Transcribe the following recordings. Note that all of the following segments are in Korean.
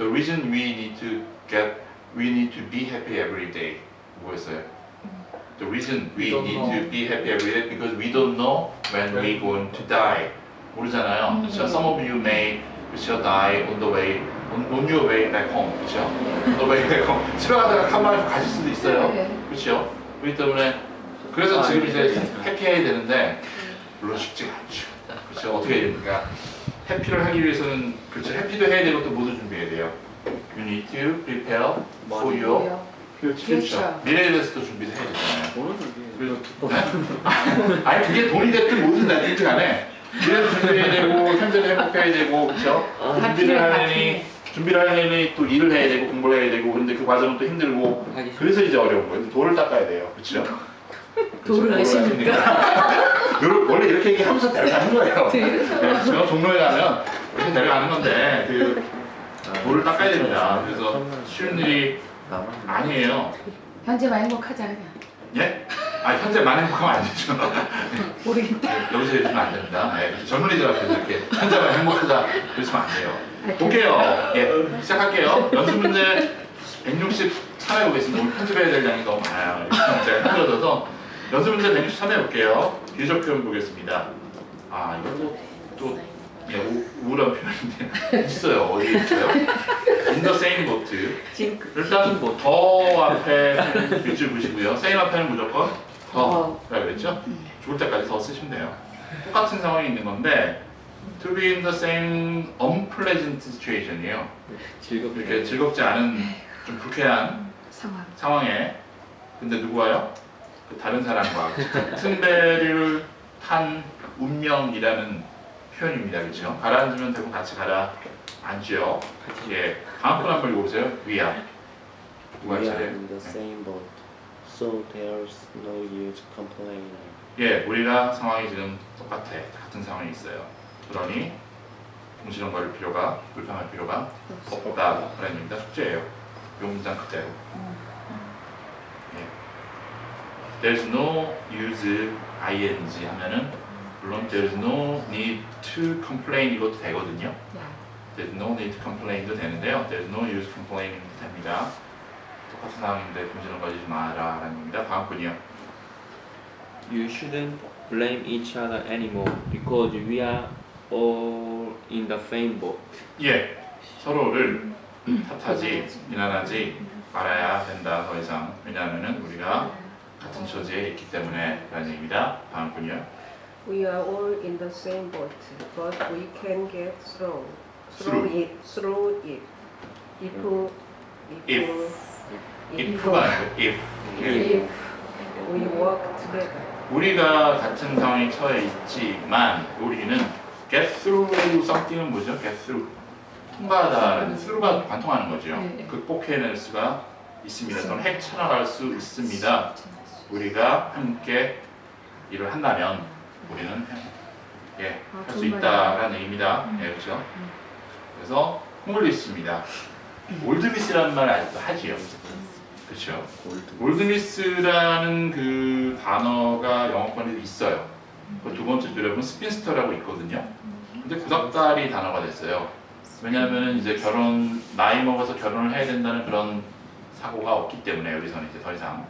The reason we need to get, we need to be happy every day. 뭐였어요? The reason we We need know. to be happy every day because we don't know when we're going to die. 모르잖아요. 그렇죠? Some of you may 그렇죠? die on the way, on, on your way back home. 그렇죠? On the way back home. 집에 가다가 가만히 가실 수도 있어요. 네. 그렇죠? 그렇기 때문에 그래서 아, 지금 예. 이제 해피해야 되는데 물론 쉽지가 않죠. 그렇죠? 어떻게 해야 됩니까? 해피를 하기 위해서는 그렇죠. 해피도 해야 되고 또 모두 준비해야 돼요. You need to prepare for your future. 미래에 대해서도 준비를 해야 되잖아요. 뭐는 그게 그래서 네? 아니 그게 돈이 됐든 뭐든 됐든 간에 미래도 준비해야 되고 현재도 행복해야 되고 그렇죠? 아, 준비를 다 하려니. 준비를 하려니 또 일을 해야 되고 공부를 해야 되고 근데 그 과정은 또 힘들고. 그래서 이제 어려운 거예요. 돌을 닦아야 돼요. 그렇죠? 돌을 하십니까? 요러- 원래 이렇게 얘기하면서 데려가는 거예요. 네. 그렇죠? 종로에 가면 이렇게 데려가는 건데 그 아, 돌을 닦아야 됩니다. 그래서 쉬운 일이 아니에요. 현재만 행복하자 그냥. 예? 아 현재만 행복하면 안 되죠. 모르겠다. 네, 여기서 이러시면 안 됩니다. 네, 젊은이들 앞에서 이렇게 현재만 행복하자 그러시면 안 돼요. 볼게요. 예, 시작할게요. 연습 문제 160 참여해 보겠습니다. 오늘 편집해야 될 양이 너무 많아요. 제가 힘들어져서 연습 문제 160 참여해 볼게요. 비교적 표현 보겠습니다. 아, 이것도 또 예, 우, 우울한 표현인데 있어요. 어디 있어요? In the same boat. 일단 뭐더 앞에 밑줄 보시고요. same 앞에는 무조건 더 라고 그랬죠? 죽을 때까지 더 쓰시면 돼요. 똑같은 상황이 있는 건데 to be in the same unpleasant situation이에요. 이렇게 즐겁지 않은 좀 불쾌한 상황. 상황에 근데 누구 와요? 그 다른 사람과 같은 배를 탄 운명이라는 표현입니다. 그렇죠? 가라앉으면 되고 같이 가라 앉죠. 예. 다음 분 한번 읽어보세요. 위야. 누가 We are in the same boat, so there's no use complaining. 예, 우리가 상황이 지금 똑같아. 같은 상황이 있어요. 그러니 동시령 거릴 필요가 불평할 필요가 없다. 라는 얘기입니다. 숙제예요. 요 문장 그대로. 예. There's no use ing 하면은 물론 there's no need to complain 이것도 되거든요. 야. There's no need to complain도 되는데요. There's no use complaining 됩니다. 똑같은 상황인데 동시령 거리지 마라. 라는 겁니다. 다음 분이요. You shouldn't blame each other anymore because we are all in the same boat. 예, 서로를 탓하지, 비난하지 말아야 된다 더 이상 왜냐하면은 우리가 같은 처지에 있기 때문에 라는 얘기입니다 다음 분이요 We are all in the same boat, but we can get through, Through. through it, through it. If, if, If. if가 아니고 if 예. if we work together. 우리가 같은 상황에 처해 있지만 우리는 get through something은 뭐죠? get through 통과하다라는 through가 관통하는 거죠 네, 네. 극복해낼 수가 있습니다 또는 헤쳐나갈 수 있습니다 우리가 함께 일을 한다면 우리는 예, 아, 할수 정말요? 있다라는 의미입니다. 예, 그렇죠. 그래서 홈글리스입니다. 올드미스라는 말 아직도 하지요. 그렇죠. 올드미스라는 그 단어가 영어권에도 있어요. 그 두 번째 줄에 보면 스핀스터라고 있거든요. 근데 구닥다리 단어가 됐어요. 왜냐하면 이제 결혼 나이 먹어서 결혼을 해야 된다는 그런 사고가 없기 때문에 여기서는 이제 더 이상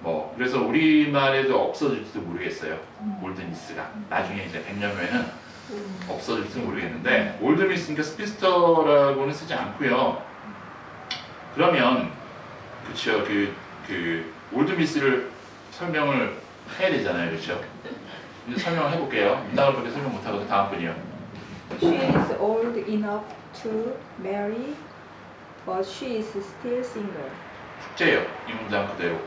뭐 그래서 우리말에도 없어질지도 모르겠어요. 올드미스가 나중에 이제 100년 후에는 없어질지도 모르겠는데 올드미스니까 스피스터라고는 쓰지 않고요. 그러면 그쵸 그, 그 올드미스를 설명을 해야 되잖아요. 그렇죠? 이제 설명을 해볼게요. 이따가 밖에 설명 못하고 다음 분이요. She is old enough to marry, but she is still single. 숙제예요. 이 문장 그대로.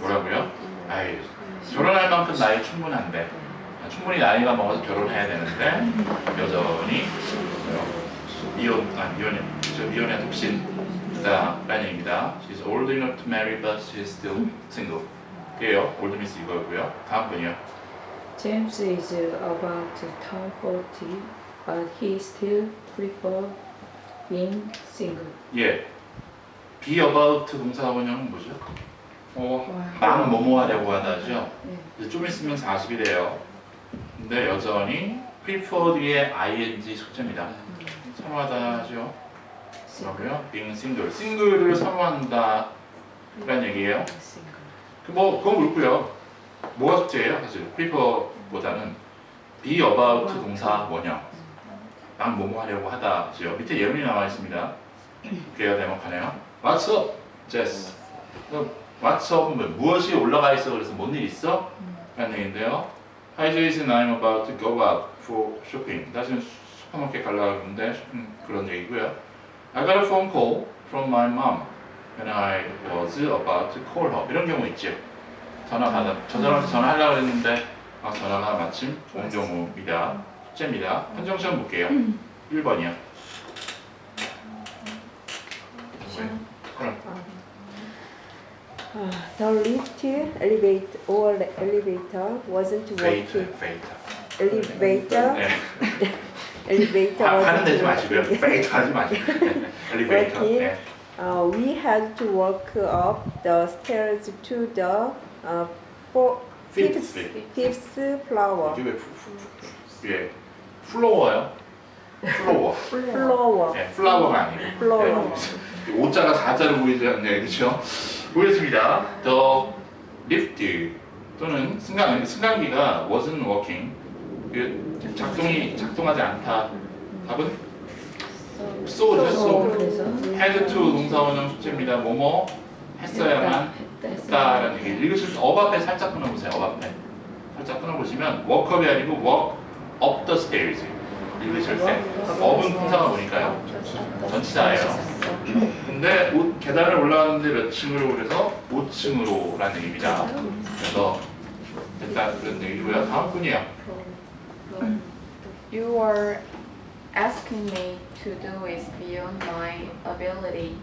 뭐라고요? 아이 결혼할 만큼 나이 충분한데 충분히 나이가 먹어서 결혼해야 되는데 여전히 미혼 아 미혼이 저 미혼의 독신이다라는 얘기입니다. She's old enough to marry but she's still single. 그게요. 올드 미스 이거고요. 다음 분이요. James is about to turn 40, but he still prefer being single. 예. Be about 동사 원형은 뭐죠? 어, 와. 막 뭐뭐 하려고 하다죠. 네. 이제 좀 있으면 40이 돼요. 근데 여전히 preferred의 ing 숙제입니다. 선호하다죠. 그러고요. being single. 싱글을 선호한다. 라는 얘기예요. 그 뭐 그건 옳고요. 뭐가 숙제예요? 사실 prefer보다는 be about 동사 원형. 난 뭐뭐 하려고 하다죠. 밑에 예문이 나와 있습니다. 그래야 대목하네요. What's up, Jess? 그럼 What's up은 무엇이 올라가 있어? 그래서 뭔 일 있어? 라는 얘기인데요. Hi Jason, I'm about to go out for shopping. 다시는 슈퍼마켓 가려고 하는데 쇼핑 그런 얘기고요. I got a phone call from my mom when I was about to call her. 이런 경우 있죠. 전화 받아, 저 사람한테 전화하려고 했는데 아, 전화가 마침 온 경우입니다. 숙제입니다. 한정 시험 볼게요. 1번이요. 그럼 Uh, the lift, elevator, or the elevator wasn't 페이트, working. 페이트. Elevator, 네. elevator 하- 하는 wasn't 데지 마시고요. working. 페이트 하지 마시고. 네. 엘리베이터. 네. Uh, we had to walk up the stairs to the uh, four, fifth, Fifth. fifth floor. 이게 왜 프, 프, 프, 예. 플로어요? 플로어. Floor. 네, 플라워가 아니고. 플로어. 네. 오자가 4자로 보이지 않나요? 그렇죠? 보겠습니다. The lift 또는 승강, 승강기가 wasn't working. 그 작동이 작동하지 않다. 답은 so죠. so. had to 동사원형 숙제입니다. 뭐뭐 했어야만 했다라는 얘기. 읽으실 때업 앞에 살짝 끊어보세요. 업 앞에 살짝 끊어보시면 walk up이 아니고 walk up the stairs 읽으실 때 up은 품사가 뭐니까요? 전치사예요. 근데 오- 계단을 올라가는데 몇 층으로 그래서 5층으로라는 얘기입니다. 그래서 됐다 그런 얘기고요. 다음 분이요. You are asking me to do is beyond my ability.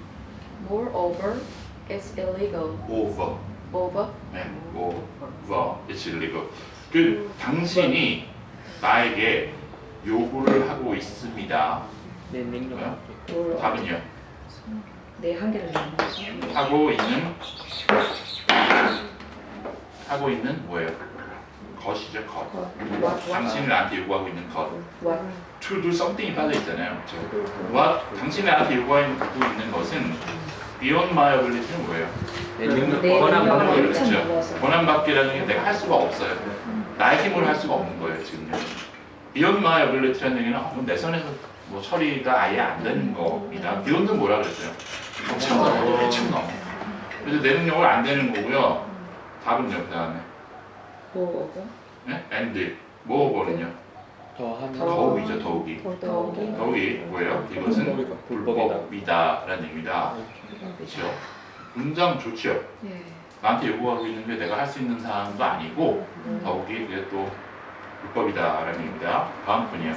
Moreover, it's illegal. over. Over. 네, over. it's illegal. 그 당신이 나에게 요구를 하고 있습니다. 내 능력 뭐요? 답은요? 내 한계를 넘어. 하고 있는 하고 있는 뭐예요? 것이죠 것. 당신이 나한테 요구하고 있는 것. What? To do something이 빠져 있잖아요. 그렇죠? What 당신이 나한테 요구하고 있는 것은 beyond my ability는 뭐예요? 내 능력 내 권한 능력을 받는 그렇죠. 엄청 넘어서. 권한 받기라는 게 내가 할 수가 없어요. 나의 힘으로 할 수가 없는 거예요 지금요. beyond my ability라는 얘기는 내 선에서 뭐 처리가 아예 안 되는 겁니다. beyond는 뭐라 그랬어요? 엄청 넘어. 그래서 내 능력을 안 되는 거고요. 답은요 그 다음에 뭐고? 네? and 뭐거든요. 더하면 더욱이죠 더욱이. 더욱이. 더욱이 뭐예요? 이것은 불법이다. 불법이다라는 얘기입니다. 그렇죠? 문장 좋죠. 예. 나한테 요구하고 있는 게 내가 할 수 있는 사항도 아니고 더욱이 그게 또 불법이다라는 얘기입니다. 다음 분이요.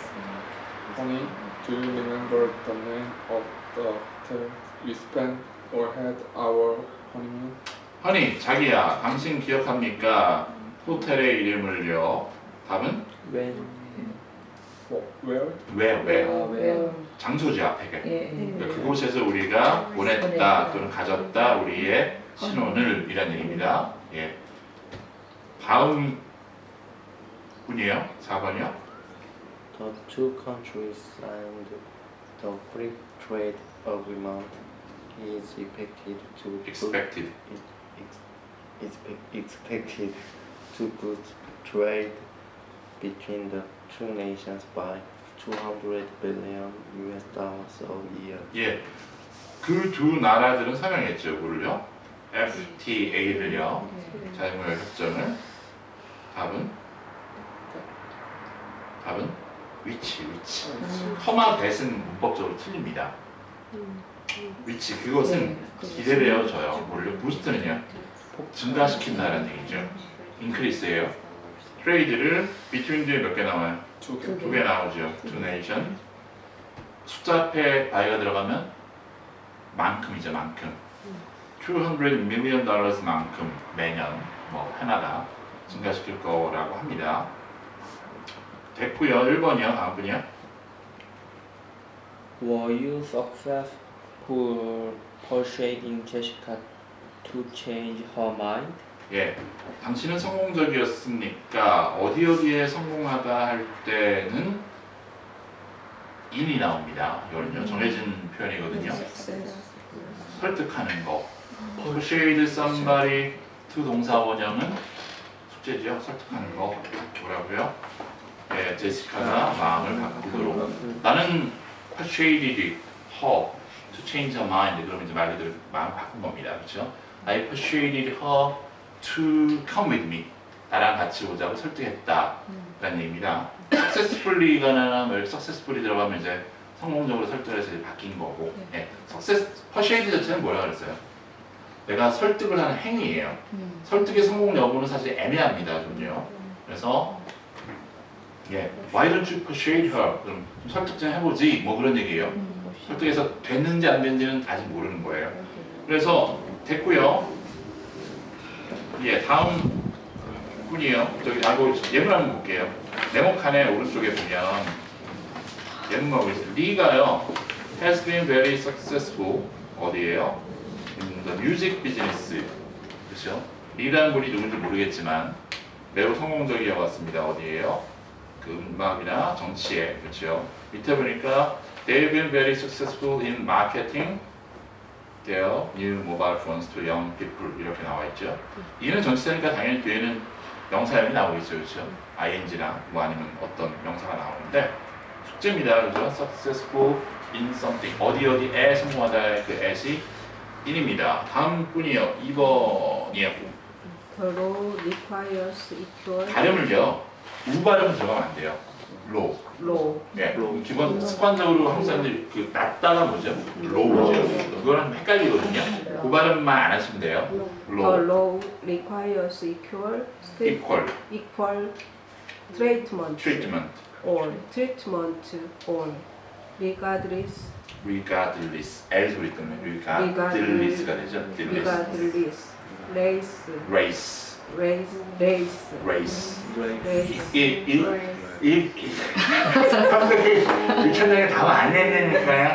Honey, do you remember the name of the hotel we spent or had our honeymoon? 허니, 자기야, 당신 기억합니까? 호텔의 이름을요. 답은 when Wh- Where? 왜, 왜? 아, 왜 장소지 앞에. 예. 그러니까 그곳에서 우리가 보냈다 또는 가졌다 우리의 신혼을 이란 얘기입니다. 예. 다음 분이에요. 4번이요. The two countries signed the free trade agreement is expected to boost- expected. ex- expect- expected to boost trade between the two nations by 200 billion US dollars a year. 예. 그 두 나라들은 설명했죠. 뭐를요? FTA를요. 자유무역 협정을. 답은? 답은? 위치, 위치. 커마 대신 문법적으로 틀립니다. 위치, 그것은 기대되어져요. 뭐를요? 부스트는요? 증가시킨다는 얘기죠. 인크리스예요. 트레이드를 between 뒤에 몇 개 나와요? 두두개 나오죠. nation. 숫자 앞에 by가 들어가면 만큼이죠, 만큼. 200 million dollars 만큼 매년 뭐 해마다 증가시킬 거라고 합니다. 됐고요. 1번이요. 다음 분이요. were you successful persuading Jessica to change her mind? 예, 당신은 성공적이었습니까? 어디 어디에 성공하다 할 때는 in이 나옵니다. 이거는요 정해진 표현이거든요. 설득하는 거. persuade somebody to 동사 원형은 숙제죠. 설득하는 거. 뭐라고요? 예, 제시카가 마음을 바꾸도록. 나는 persuaded her to change her mind. 그러면 이제 말 그대로 마음 바꾼 겁니다. 그렇죠? I persuaded her to come with me. 나랑 같이 오자고 설득했다. 라는 얘기입니다. successfully가 나면 successfully 들어가면 이제 성공적으로 설득해서 바뀐 거고. 예. success, persuade 자체는 뭐라 그랬어요? 내가 설득을 하는 행위예요. 음. 설득의 성공 여부는 사실 애매합니다, 좀요. 그래서 예, why don't you persuade her? 그럼 좀 설득 좀 해보지. 뭐 그런 얘기예요. 설득해서 됐는지 안 됐는지는 아직 모르는 거예요. 그래서 됐고요. 예, 다음 분이요. 저기 아고 예문 한번 볼게요. 네모 칸의 오른쪽에 보면 예문가 보겠습니다. 리가요. has been very successful 어디예요? the music business. 그렇죠? 리라는 분이 누군지 모르겠지만 매우 성공적이어 왔습니다. 어디예요? 그 음악이나 정치에 그렇죠. 밑에 보니까 they've been very successful in marketing their new mobile phones to young people 이렇게 나와 있죠. 이는 전치사니까 당연히 뒤에는 명사형이 나오겠죠, 그렇죠? ing나 뭐 아니면 어떤 명사가 나오는데 숙제입니다, 그렇죠? successful in something 어디 어디에 성공하다의 그 at이 in입니다. 다음 분이요, 2번이에요. The law requires equal 발음을요, 우 발음 들어가면 안 돼요. low. law. 예, 기본 습관적으로 한국 사람들이 그 낮다가 뭐죠? 로우죠. 그거랑 헷갈리거든요. 그 발음만 안 하시면 돼요. The 로우, law requires equal state, equal, equal treatment treatment, all treatment all regardless regardless. L 소리 때문에 regardless가 되죠. regardless race race, race race race. race 이, 이, 이, 이, 선생님, 유천장에 답을 안 내니까요.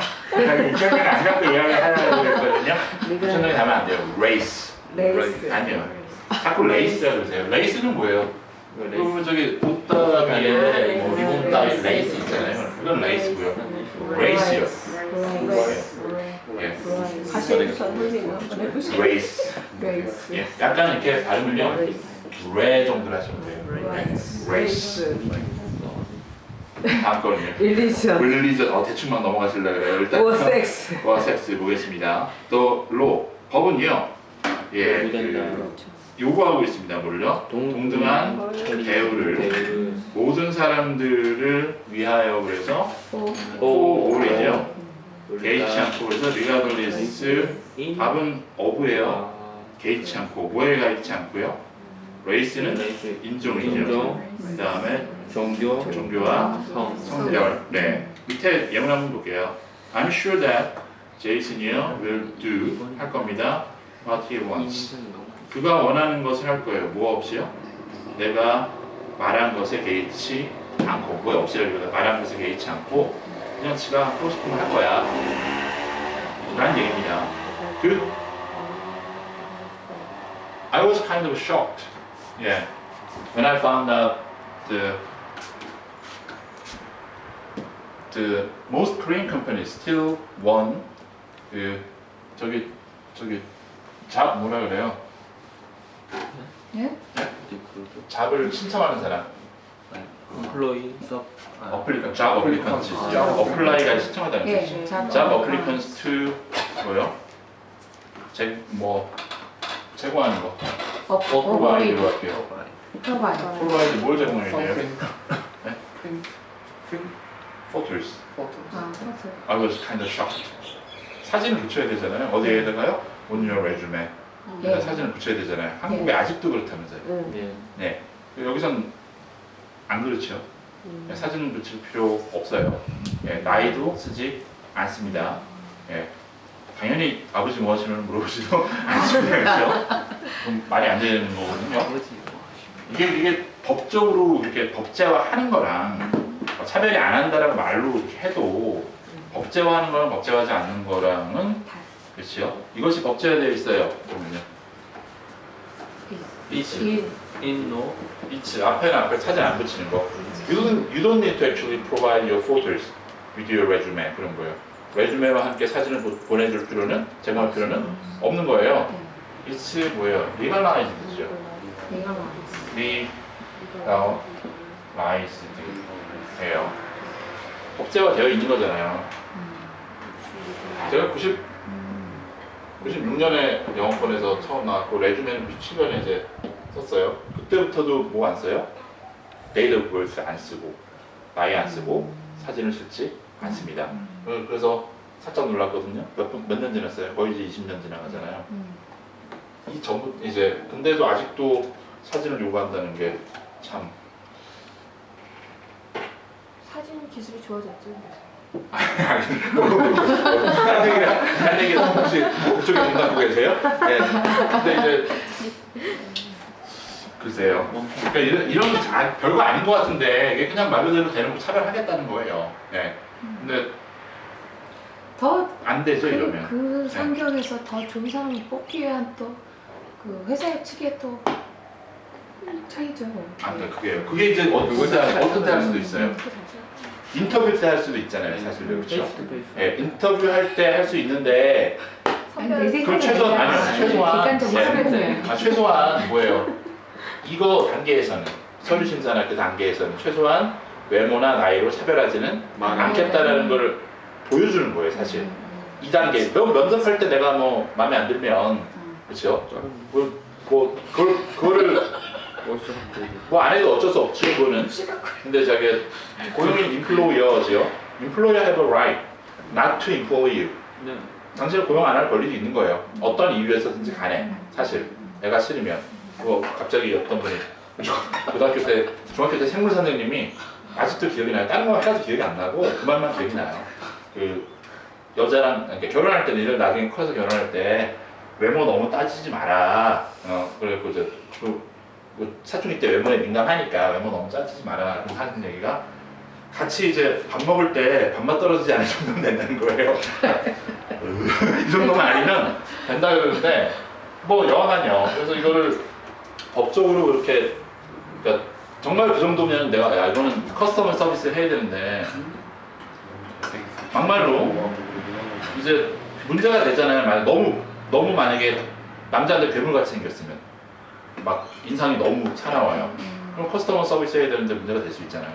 유천장에 안 갖고 이야기 하려고 그랬거든요. 유천장에 답은 안 돼요. race. race 아니요. 자꾸 레이스라 그러세요. 레이스는 뭐예요? 그 저기 옷다리에 뭐 리본 따위 레이스 있잖아요. 그건 레이스고요. 레이스요. race 예. 선생님 한번 레이스. race 예. 약간 이렇게 발음을요. 레 정도로 하시면 돼요. 네. 레이스. 다음 거는요. religion 릴리전. 어 대충만 넘어가실래 그래요. 일단. or sex 와 섹스 보겠습니다. 또 로. 법은요. 예. 무된다. 그 요구하고 있습니다. 뭘요? 동등한 대우를 모든 사람들을 위하여 그래서 오, 오이죠. 개의치 않고 그래서 리가돌리스 인 답은 어부예요. 아, 개의치 않고 뭐에 가있지 않고요. 레이스는 레이스, 인종이죠. 인종, 그 다음에 종교, 종교와 성, 성별. 네. 밑에 예문 한번 볼게요. I'm sure that Jason이요 will do 할 겁니다. What he wants. 그가 원하는 것을 할 거예요. 뭐 없이요? 내가 말한 것에 개의치 않고 뭐 없이라기보다 말한 것에 개의치 않고 그냥 지가 하고 싶은 걸할 거야. 라는 얘기입니다. 그 I was kind of shocked. Yeah. When I found out the the most Korean companies still won 그 저기 저기 잡 뭐라 그래요? 예? 잡을 신청하는 사람 플로이, 어플리컨 잡 어플리컨스 아. 잡 어플라이가 신청하다는 예. 뜻이죠 잡잡 어플리컨스 to 뭐요? 제뭐 제공하는 거 어, 프로바이드로 어, 할게요 프로바이드. 프로바이드 뭘 제공해야 돼요? Photos photos. 아, 그렇죠. I was kind of shocked 사진을 붙여야 되잖아요 어디에다가요? On your resume 예. 사진을 붙여야 되잖아요 한국에 아직도 그렇다면서요 응. 예, 네 여기선 안 그렇죠 음. 사진 붙일 필요 없어요. 예, 나이도 쓰지 않습니다. 예, 당연히 아버지 뭐 하시는 물어보지도 않습니다. 그렇죠? 말이 안 되는 거거든요. 이게 이게 법적으로 이렇게 법제화하는 거랑 뭐 차별이 안 한다라고 말로 이렇게 해도 법제화하는 거랑 법제화하지 않는 거랑은 그렇죠. 이것이 법제화되어 있어요. It's. In In no. It's 앞에는 앞에 사진 안 붙이는 거. You don't, you don't need to actually provide your photos with your resume 그런 거예요. 레주메와 함께 사진을 보- 보내줄 필요는 제공할 필요는 없는 거예요. It's 뭐예요? legalize드죠. 내가 말했어. legalize드예요. 법제화 되어 있는 거잖아요. 제가 90 96년에 영어권에서 처음 나왔고 레주메는 97년에 이제 썼어요. 그때부터도 뭐 안 써요? 오브 버스 안 쓰고 나이 안 쓰고 사진을 쓸지 않습니다. 그- 그래서 살짝 놀랐거든요. 몇몇 년 지났어요. 거의 이제 20년 지나가잖아요. 이 전부 이제 근데도 아직도 사진을 요구한다는 게 참 사진 기술이 좋아졌죠. 한 얘기를 한 얘기를 혹시 그쪽에 눈 감고 계세요? 네. 근데 이제 글쎄요. 그러니까 이런 이런 거 잘- 별거 아닌 것 같은데 이게 그냥 말 그대로 대놓고 차별하겠다는 거예요. 네. 근데 더 안 되죠 그, 이러면. 그 환경에서 더 좋은 사람을 뽑기 위한 또 그 회사 측에 또 차이죠. 안 돼. 그게 그게 이제 어떤 때 할- 어떤 때 할 수도 있어요. 인터뷰 때 할 수도 있잖아요, 사실 그렇죠. 예, 인터뷰 할 때 할 수 있는데 그럼 최소한 아니 최소한 네. 아, 최소한 뭐예요? 이거 단계에서는 서류 심사나 그 단계에서는 최소한 외모나 나이로 차별하지는 않겠다라는 거를 보여주는 거예요, 사실. 이 단계. 면 면접할 때 내가 뭐 마음에 안 들면 그렇죠? 뭐, 뭐 그걸 그거를 갖고 뭐안 해도 어쩔 수 없지 그거는. 근데 저기 고용인 인플로이어지요. Employer have a right not to employ you. 네. 당신을 고용 안 할 권리도 있는 거예요. 어떤 이유에서든지 간에 사실 내가 싫으면 뭐 갑자기 어떤 분이 고등학교 때 중학교 때 생물 선생님이 아직도 기억이 나요. 다른 거 하나도 기억이 안 나고 그 말만 기억이 나요. 그 여자랑 그러니까 결혼할 때는 이런 나중에 커서 결혼할 때 외모 너무 따지지 마라. 어 그래갖고 이제 그, 그 사춘기 때 외모에 민감하니까 외모 너무 따지지 마라 하는 얘기가 같이 이제 밥 먹을 때 밥맛 떨어지지 않을 정도면 된다는 거예요. 이 정도만 아니면 된다 그러는데 뭐 여하간요. 그래서 이거를 법적으로 그렇게 그러니까 정말 그 정도면 내가 야 이거는 커스터머 서비스 해야 되는데 막말로 이제 문제가 되잖아요. 만약 너무 너무 만약에 남자한테 괴물같이 생겼으면 막 인상이 너무 차나와요. 그럼 커스터머 서비스 해야 되는데 문제가 될 수 있잖아요.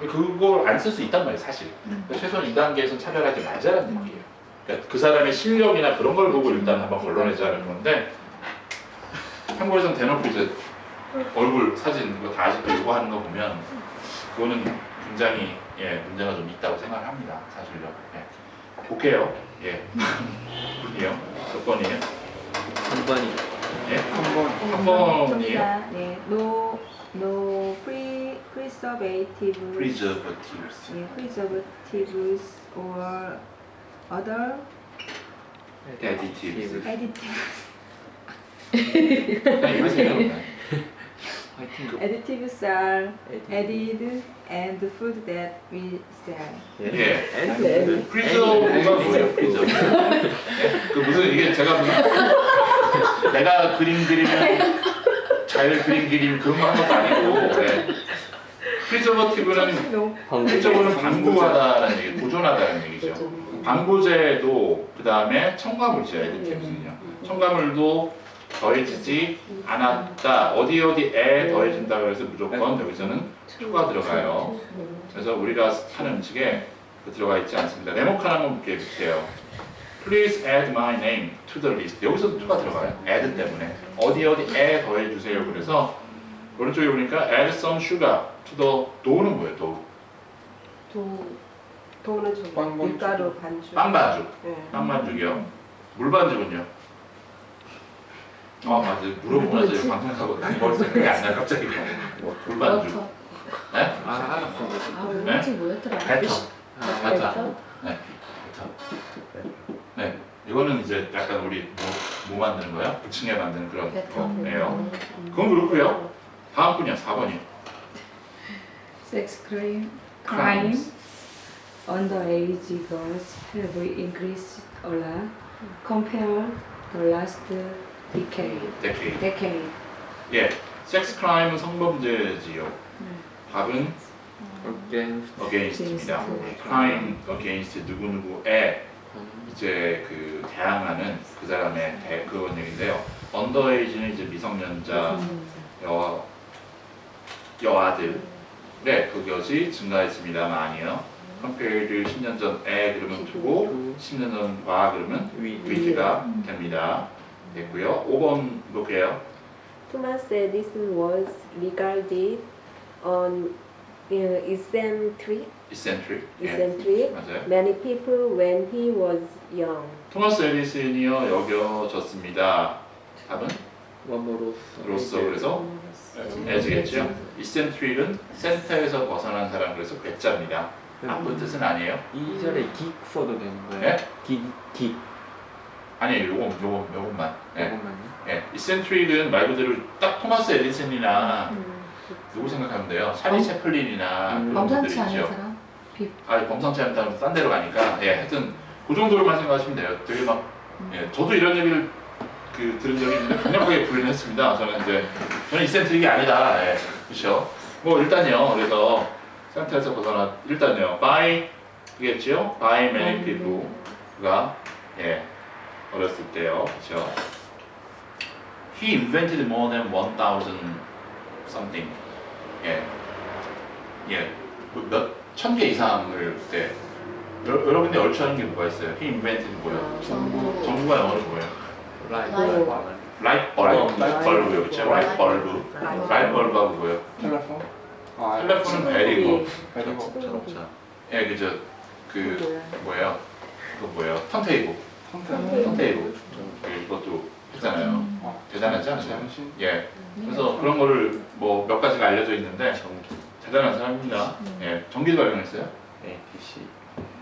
그걸 안 쓸 수 있단 말이에요, 사실. 그러니까 최소한 이 단계에서는 차별하지 말자는 얘기예요. 그러니까 그 사람의 실력이나 그런 걸 보고 일단 한번 걸러내자는 건데 한국에서는 대놓고 이제 얼굴 사진 이거 다 아직도 요구 하는 거 보면 그거는 굉장히 예 문제가 좀 있다고 생각을 합니다, 사실요. 예. 볼게요. 예. 분이요. 몇 번이에요? 한 번이. 예. 한 번. 한 번이에요. 접니다. 네, no, no pre, preservative, Preservatives. 네, preservatives or other Additives. additives. 그냥 이러세요. 화이팅. Additives are added and food that we sell. 예. And 프리저가 뭐예요? 프리저. 그 무슨 이게 제가 무슨 내가 그림 그리면 잘 그림 그림 그런 거 한 것도 아니고 네. 프리저버티브는. 실적으로는 방부하다라는 얘기, 보존하다는 얘기죠. 방부제도 그 다음에 첨가물이죠, 에디티브는요. 첨가물도 더해지지 않았다. 어디 어디에 더해진다 그래서 무조건 여기서는 투가 들어가요. 그래서 우리가 하는 음식에 그 들어가 있지 않습니다. 네모칸 한번 볼게요. Please add my name to the list. 여기서도 투가 들어가요. add 때문에 어디 어디에 더해주세요. 그래서 오른쪽에 보니까 add some sugar to the dough는 뭐예요? dough. 도, 도는 좀. 밀가루 반죽. 빵 반죽. 네. 빵 반죽이요. 물 반죽은요? 아 맞아. 물어보고 나서 방송하고 머리 생각이 안 나요. 갑자기. 물 반죽. 버터. 네? 아 알았어. 아, 네? 뭐였지 뭐였더라? 아, 베터. 네. 베터. 네. 이거는 이제 약간 우리 뭐, 뭐 만드는 거야? 부침개 만드는 그런. 거예요. 그건 그렇고요. 다음 분이요. 4번이요. sex crime Crimes. underage girls have increased a lot compared the last decade. decade. decade. 예, 섹스 크라임은 성범죄지요. 답은 against against입니다. crime against 누구 누구에 이제 그 대항하는 그 사람의 대 그런 얘기인데요. 언더에이지는 이제 미성년자 여 여아들의 그것이 증가했습니다만이요. compared 10년 전에 그러면 두고 10년 전과 그러면 we 위치가 됩니다. 됐고요. 5번 볼게요. Thomas Edison was regarded on uh, eccentric, eccentric. 예, eccentric 맞아요. many people when he was young. 토마스 에디슨이요 여겨졌습니다. 답은 원모로서 로서 그래서 에즈겠죠. 이센트릭은 센터에서 벗어난 사람 그래서 괴짜입니다. 나쁜 뜻은 아니에요. 이 자리에 긱 써도 되는 거예요? 네? 긱, 긱 아니에요. 요거 요거 요것만. 예. 예. 이센트릭은 말 그대로 딱 토마스 에디슨이나 누구 생각하면 돼요. 찰리 채플린이나 음. 그런 범상치 분들이죠. 않은 사람? 아 범상치 않다면 딴 데로 가니까 예 하여튼 그 정도로만 생각하시면 돼요. 되게 막 예, 저도 이런 얘기를 그 들은 적이 있는데 강력하게 부인을 했습니다. 저는 이제 저는 이센트릭이 아니다. 예, 그렇죠. 뭐 일단요. 그래서 센터에서 벗어나 일단요. by 그겠죠? by many people가 예 어렸을 때요. 그렇죠. He invented more than 1,000 something. 예. 예. 몇 천 개 이상을 그때 여- 여러분들 얼추 하는 게 뭐가 있어요? He invented 뭐예요? 정보. 정부가 영어로 뭐예요? 라이트 라이트. 라이트 벌브, 라이트 벌브요, 그렇죠? 라이트 벌브, 라이트 벌브하고 뭐예요? 텔레폰? 아, 텔레폰은 베리고, 베리고. 자동차. 예, 그저 그 뭐예요? 그 뭐예요? 턴테이블. 턴테이블, 예, 이것도 했잖아요. 어. 대단하지 않으세요? 정신. 예. 그래서 그런 거를 뭐 몇 가지가 알려져 있는데 전기. 대단한 사람입니다. 예, 전기도 발명했어요? A, B, C.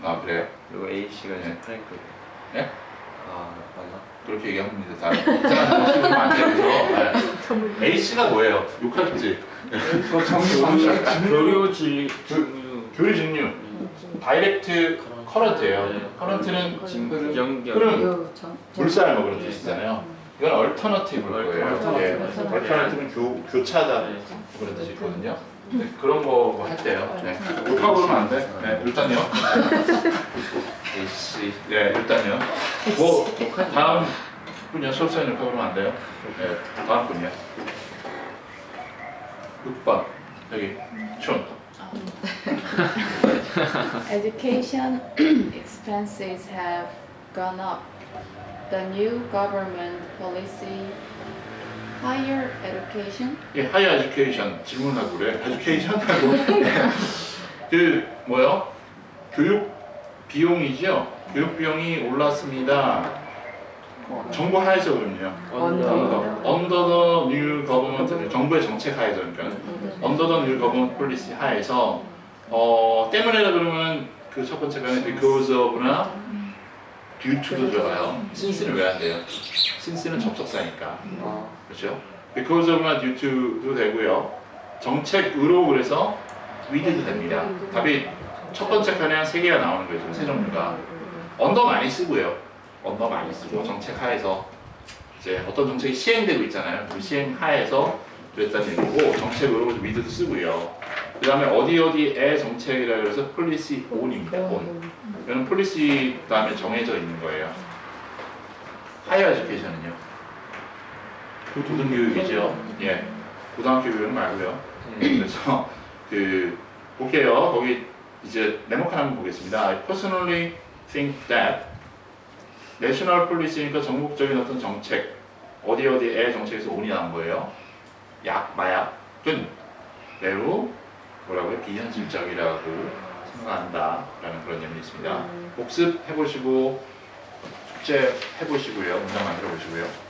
아 그래요? 그리고 A C가 이제 네. 프랭클. 네? 아 맞나? 그렇게 얘기합니다. 다 이상한 거 씹으면 안 돼서. 예. A C가 뭐예요? 욕할지. 저 정신 정신. 교류 진리 증류 교류 증류. 다이렉트 커런트예요. 네. 커런트는 진 연결 흐름. 요 전- 물살 뭐 그런 뜻이잖아요. 이건 얼터너티브일 거예요. 얼터너티브. 예. 얼터너티브는 교, 교차다 네. 그런 뜻이 있거든요. 네, 그런 거뭐 했대요. 네. 욕하고 그러면 안 돼. 네, 일단요. 에이씨. 네, 일단요. 뭐 다음 분이요. 수업사님 욕하고 그러면 안 돼요. 네, 다음 분이요. 6번 여기 촌. Education expenses have gone up. The new government policy, higher education, 예, 하이 에듀케이션 질문하고 그래. 에듀케이션 하고 그 뭐요? 교육 비용이죠. 교육 비용이 올랐습니다. 정부 하에서 그럼요. 언더 언더 더 뉴 거버먼트 정부의 정책 하에서 그러니까 언더 더 뉴 거버먼트 폴리시 하에서 어 때문에라 그러면 그 첫 번째 가는 because of나 due to도 들어가요. since는 왜 안 돼요? since는 접속사니까. 아, 그렇죠? because of나 due to도 되고요. 정책으로 그래서 with도 됩니다. 답이 첫 번째 칸에 한 세 개가 나오는 거죠. 세 종류가. 언더 많이 쓰고요. 언더 많이 쓰고 정책 하에서 이제 어떤 정책이 시행되고 있잖아요. 그 시행 하에서 그랬다는 얘기고 정책으로 with도 쓰고요. 그 다음에 어디 어디의 정책이라 그래서 policy on입니다. on. 이거는 policy 다음에 정해져 있는 거예요. higher education은요? 고등교육이죠. 예. 고등학교 교육 말고요. 그래서 그 볼게요. 거기 이제 네모칸 한번 보겠습니다. I personally think that national policy니까 전국적인 어떤 정책 어디 어디의 정책에서 온이 나온 거예요. 약 마약은 매우 뭐라고요? 비현실적이라고 생각한다 라는 그런 의미 있습니다. 복습 해보시고 숙제 해보시고요. 문장 만들어 보시고요.